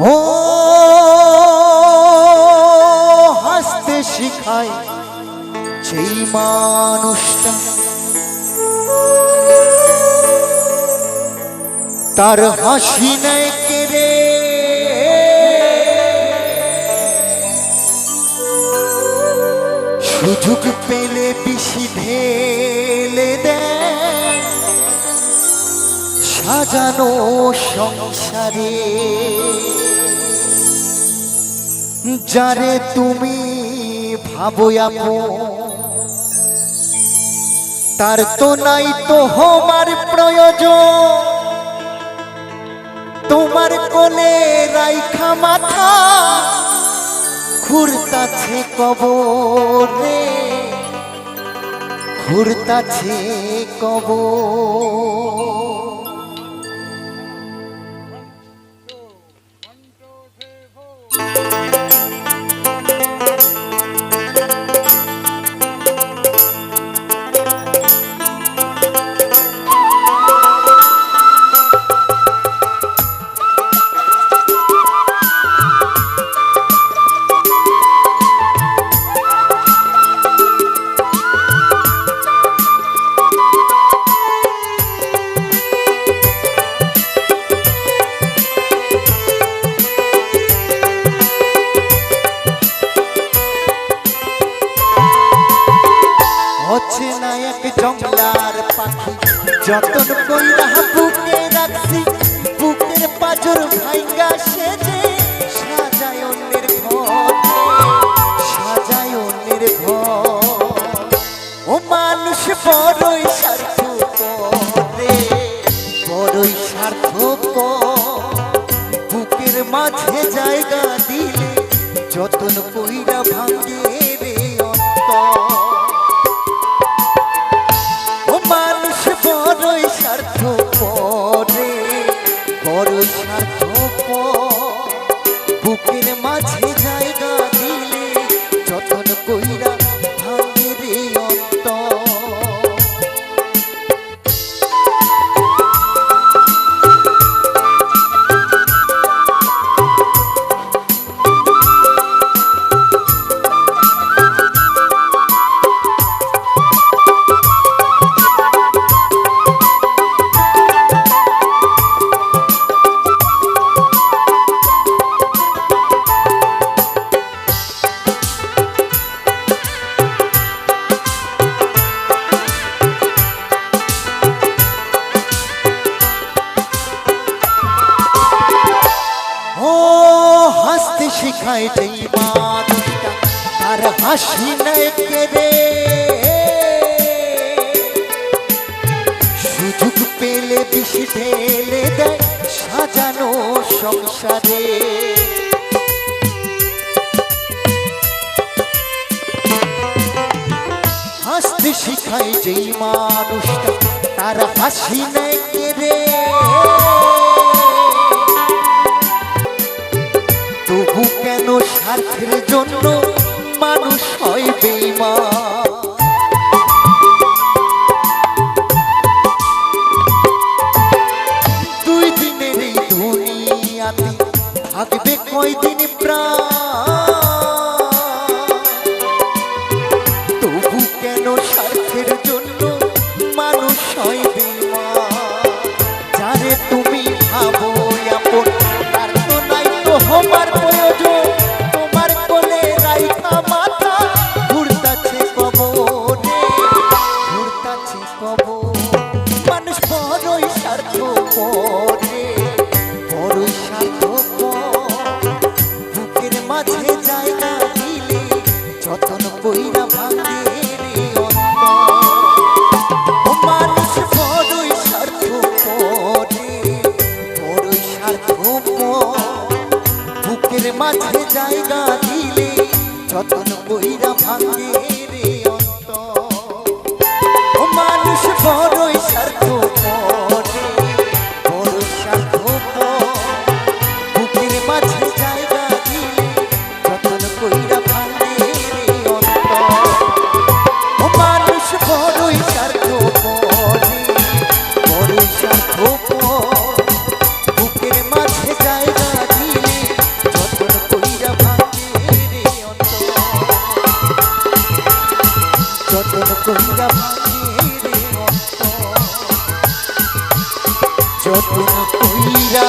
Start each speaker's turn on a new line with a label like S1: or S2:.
S1: ও হাসতে শিখায় সেই মানুষটা। তার হাসি নেয় কেড়ে সুযোগ পেলে বেশি ঢেলে দেয়। সাজানো সংসারে। যারে তুমি ভাবো তার তো নাই তো হমার প্রয়োজন। তোমার কোলে রাইখা মাথা ঘুরতাছে কবরে। ঘুরতাছে কবর। যতন কইরা বুকে রাখছি, বুকের সেজে সাজায় অন্যের ঘর, সাজায় অন্যের ঘর। ও মানুষ বড়ই স্বার্থ মাঝে জায়গা দিলে যতন কইরা ভাঙ্গে রে অন্তর। শিখায় যেই মানুষটা আর হাসি নেই কেড়ে সুযোগ পেলে বেশি ঢেলে দেয় সাজানো সংসারে। হাসতে শিখায় যেই মানুষটা, তার হাসি নেই কেড়ে স্বার্থের জন্য মানুষ হয় বেমা দুই দিনের এই দুনিয়াতে থাকবে কয়দিন প্রাণ? যতন ভাঙে রে অন্তর মানুষ বড়ই স্বার্থ করে বড়ই স্বার্থ বুকের মাঝে জায়গা দিলে যতন কইরা ভাঙে তোমরা যত কইরা